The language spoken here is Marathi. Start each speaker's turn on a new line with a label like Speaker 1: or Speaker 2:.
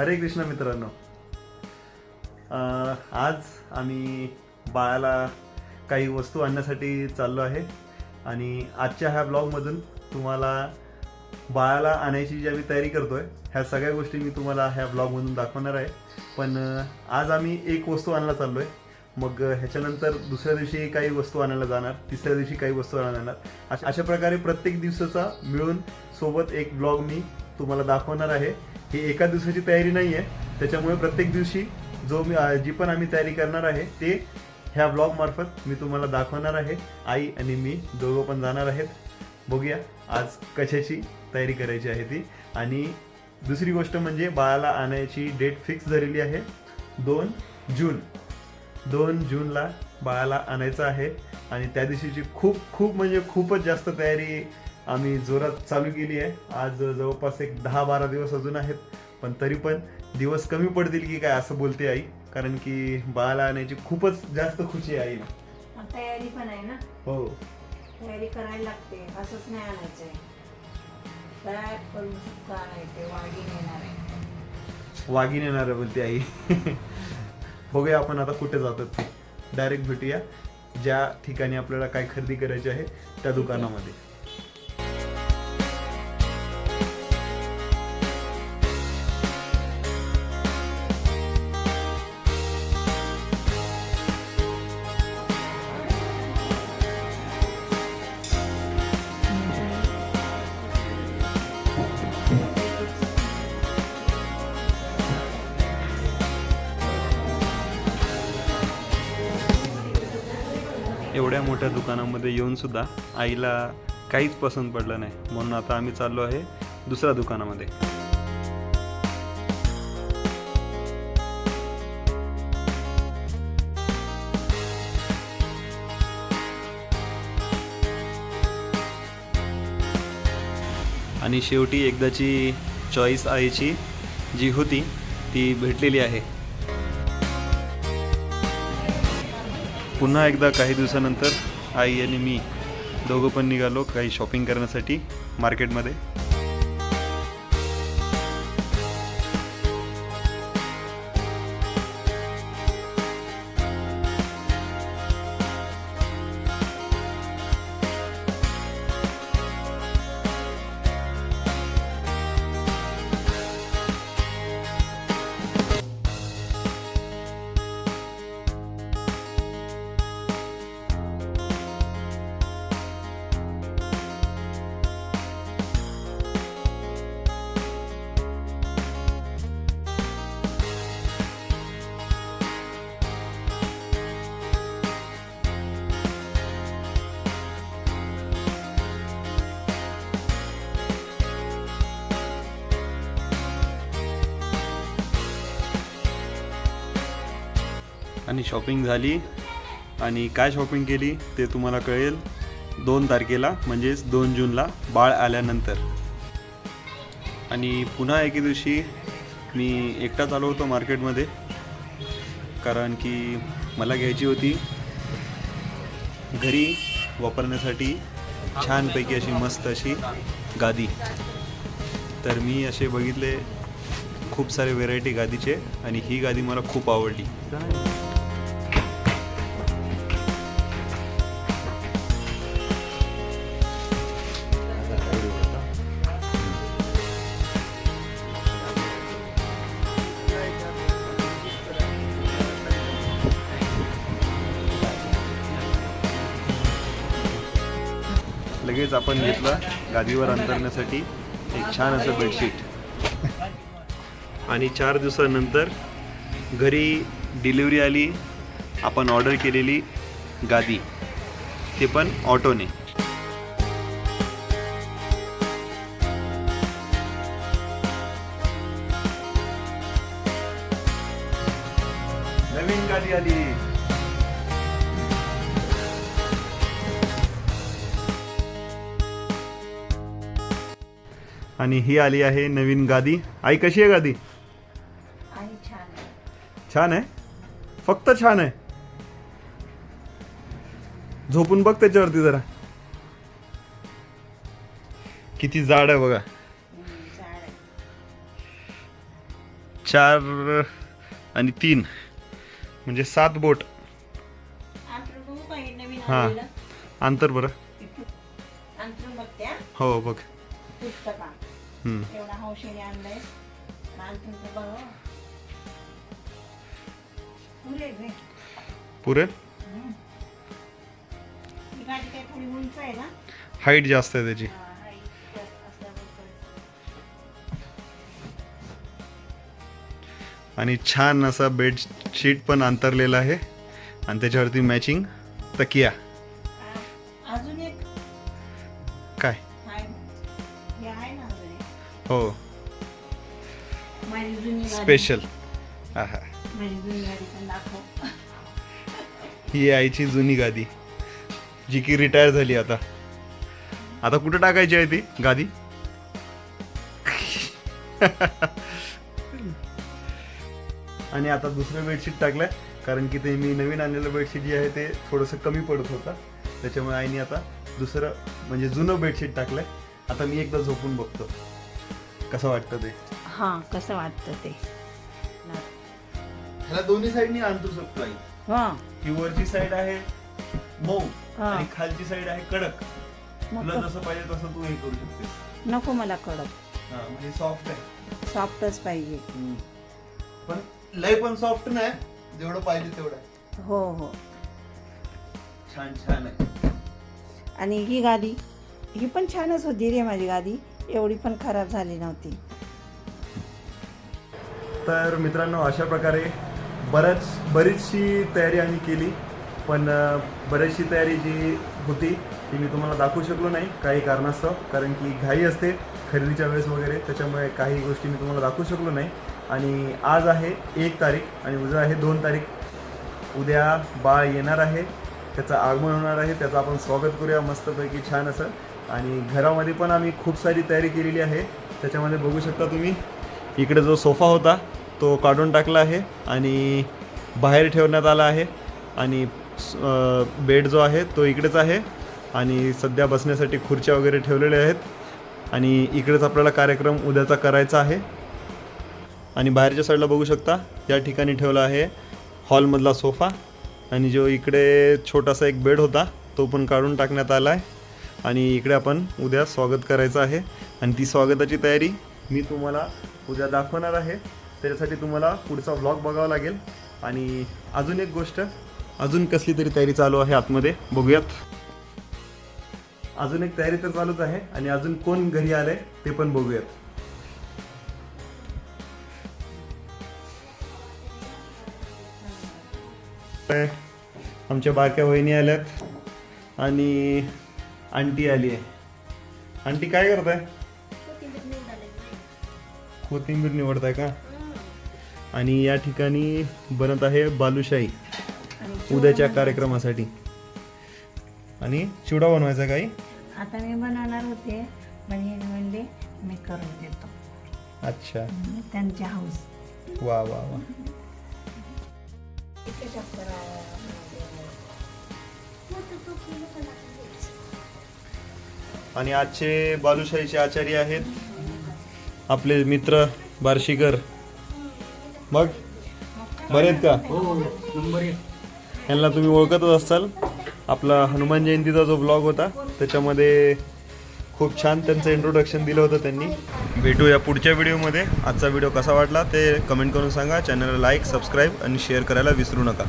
Speaker 1: हरे कृष्ण मित्रांनो. आज आम्ही बाळाला काही वस्तू आणण्यासाठी चाललो आहे आणि आजच्या ह्या ब्लॉगमधून तुम्हाला बाळाला आणायची जी आम्ही तयारी करतोय ह्या सगळ्या गोष्टी मी तुम्हाला ह्या ब्लॉगमधून दाखवणार आहे. पण आज आम्ही एक वस्तू आणायला चाललो आहे मग ह्याच्यानंतर दुसऱ्या दिवशी काही वस्तू आणायला जाणार तिसऱ्या दिवशी काही वस्तू आणायला जाणार. अशा अशा प्रकारे प्रत्येक दिवसाचा मिळून सोबत एक ब्लॉग मी तुम्हाला दाखवणार आहे. ही एका दिवसाची तयारी नाही आहे त्याच्यामुळे प्रत्येक दिवशी जो मी जी पण आम्ही तयारी करणार आहे ते ह्या ब्लॉगमार्फत मी तुम्हाला दाखवणार आहे. आई आणि मी दोघं पण जाणार आहेत. बघूया आज कशाची तयारी करायची आहे ती. आणि दुसरी गोष्ट म्हणजे बाळाला आणायची डेट फिक्स झालेली आहे. दोन जून. दोन जूनला बाळाला आणायचं आहे. आणि त्या दिवशीची खूप खूप म्हणजे खूपच जास्त तयारी आम्ही जोरात चालू केली आहे. आज जवळपास एक दहा बारा दिवस अजून आहेत. पण तरी पण दिवस कमी पडतील की काय असं बोलते आई. कारण की बाळाला आणायची खूपच जास्त खुशी आहे आईला
Speaker 2: तयारी पण आहे ना?
Speaker 1: हो.
Speaker 2: तयारी करायला लागते. असंच नाही आणायचंय तयार करून आणायचे वाढी नेणार आहे.
Speaker 1: वाघीण येणार आहे बोलते आई. बघूया आपण आता कुठे जातात ते. डायरेक्ट भेटूया. ज्या ठिकाणी आपल्याला काय खरेदी करायची आहे त्या दुकानामध्ये. एवढ्या मोठ्या दुकानामध्ये येऊन सुद्धा आईला काहीच पसंत पडलं नाही. म्हणून आता आम्ही चाललो आहे दुसऱ्या दुकानामध्ये. आणि शेवटी एकदाची चॉईस आईची जी होती ती भेटलेली आहे. पुन्हा एकदा काही दिवसानंतर आई आणि मी दोघं पण निघालो काही शॉपिंग करण्यासाठी मार्केटमध्ये. आणि शॉपिंग झाली. आणि काय शॉपिंग केली ते तुम्हाला कळेल. दोन तारखेला म्हणजेच दोन जूनला बाळ आल्यानंतर. आणि पुन्हा एके दिवशी मी एकटाच आलो होतो मार्केटमध्ये. कारण की मला घ्यायची होती. घरी वापरण्यासाठी छानपैकी अशी मस्त अशी गादी. तर मी असे बघितले खूप सारे व्हेरायटी गादीचे आणि ही गादी मला खूप आवडली. लगेच आपण घेतलं. गादीवर अंतरण्यासाठी एक छान असं बेडशीट आणि चार दिवसानंतर घरी डिलिव्हरी आली. आपण ऑर्डर केलेली गादी. ते पण ऑटोने नवीन गादी आली. आणि ही आली आहे नवीन गादी. आई कशी आहे गादी?
Speaker 2: छान आहे.
Speaker 1: फक्त छान आहे? झोपून बघ त्याच्यावरती जरा. किती जाड आहे बघा. चार आणि तीन. म्हणजे सात बोट.
Speaker 2: हे?
Speaker 1: अंतर बरं.
Speaker 2: हा.
Speaker 1: बघ.
Speaker 2: एवढा हौशीने आणलंय.
Speaker 1: हाईट जास्त आहे त्याची. आणि छान असा बेडशीट पण अंतरलेला आहे. आणि त्याच्यावरती मॅचिंग तकिया.
Speaker 2: अजून एक.
Speaker 1: काय?
Speaker 2: आहे ना?
Speaker 1: हो.
Speaker 2: माझी जुनी गाडी.
Speaker 1: स्पेशल आहा
Speaker 2: माझी जुनी गाडी पण दाखव.
Speaker 1: ही आईची जुनी गादी जी की रिटायर झाली आता. आता कुठं टाकायची आहे ती गादी? आणि आता दुसरं बेडशीट टाकलंय कारण की ते मी नवीन आणलेलं बेडशीट जे आहे ते थोडंसं कमी पडत होतं. त्याच्यामुळे आईने आता दुसरं म्हणजे जुनं बेडशीट टाकलंय. आता मी एकदा झोपून बघतो. कसं वाटतं ते?
Speaker 2: हा कसं वाटतं ते?
Speaker 1: ह्याला दोन्ही साईडनी आणतो शकतो आई.
Speaker 2: हा.
Speaker 1: ही वरची साईड आहे मऊ
Speaker 2: हा.
Speaker 1: आणि खालची साईड आहे कडक. तुला जसं पाहिजे तसं तू हे करू शकतेस.
Speaker 2: नको मला कडक.
Speaker 1: हा, म्हणजे सॉफ्ट आहे.
Speaker 2: सॉफ्टच पाहिजे.
Speaker 1: पण लय पण सॉफ्ट नाही जेवढं पाहिजे तेवढं. आहे.
Speaker 2: हो हो.
Speaker 1: छान छान आहे.
Speaker 2: आणि ही गादी ही पण छानच होती रे माझी गादी. एवढी पण खराब झाली नव्हती.
Speaker 1: तर मित्रांनो अशा प्रकारे बऱ्याच बरीचशी तयारी आम्ही केली पण बरीचशी तयारी जी होती ती मी तुम्हाला दाखवू शकलो नाही काही कारणास्तव कारण की घाई असते खरेदीच्या वेळेस वगैरे त्याच्यामुळे काही गोष्टी मी तुम्हाला दाखवू शकलो नाही. आणि आज आहे एक तारीख आणि उद्या आहे दोन तारीख. उद्या बाळ येणार आहे त्याचं आगमन होणार आहे त्याचं आपण स्वागत करूया मस्तपैकी छान असं. आणि घरामध्ये पण आम्ही खूप सारी तयारी केलेली आहे. त्याच्यामध्ये बघू शकता तुम्ही इकडे जो सोफा होता तो काढून टाकला आहे आणि बाहेर ठेवण्यात आला आहे. आणि बेड जो आहे तो इकडेच आहे. आणि सध्या बसण्यासाठी खुर्च्या वगैरे ठेवलेल्या आहेत. आणि इकडेच आपल्याला कार्यक्रम उद्याचा करायचा आहे. आणि बाहेरच्या साईडला बघू शकता या ठिकाणी ठेवला आहे हॉलमधला सोफा. आणि जो इकडे छोटासा एक बेड होता तो पण काढून टाकण्यात आला आहे आणि इकडे आपण उद्या स्वागत करायचं आहे. आणि ती स्वागताची तयारी मी तुम्हाला उद्या दाखवणार आहे. त्याच्यासाठी तुम्हाला पुढचा व्लॉग बघावा लागेल. आणि अजून एक गोष्ट अजून कसली तरी तयारी चालू आहे आतमध्ये बघूयात. अजून एक तयारी तर चालूच आहे आणि अजून कोण घरी आलंय ते पण बघूयात. आमच्या बारक्या वहिनी आल्यात. आणि आंटी आली आहे. आंटी काय करताय? कोथिंबीर निवडताय का? आणि या ठिकाणी बनत आहे बालुशाही. उद्याच्या कार्यक्रमासाठी. आणि चिवडा बनवायचा काही
Speaker 2: आता मी बनवणार होते पण हे म्हणले मी करून देतो.
Speaker 1: अच्छा.
Speaker 2: म्हणजे त्यांची हाऊस.
Speaker 1: वा वा वा. आणि आजचे बालुशाहीचे आचार्य आहेत आपले मित्र बार्शीकर. मग? बरे आहेत का यांना तुम्ही ओळखतच असाल. आपला हनुमान जयंतीचा जो ब्लॉग होता त्याच्यामध्ये खूप छान त्यांचं इंट्रोडक्शन दिलं होतं त्यांनी. भेटूया पुढच्या व्हिडिओमध्ये. आजचा व्हिडिओ कसा वाटला ते कमेंट करून सांगा. चॅनलला लाईक सबस्क्राईब आणि शेअर करायला विसरू नका.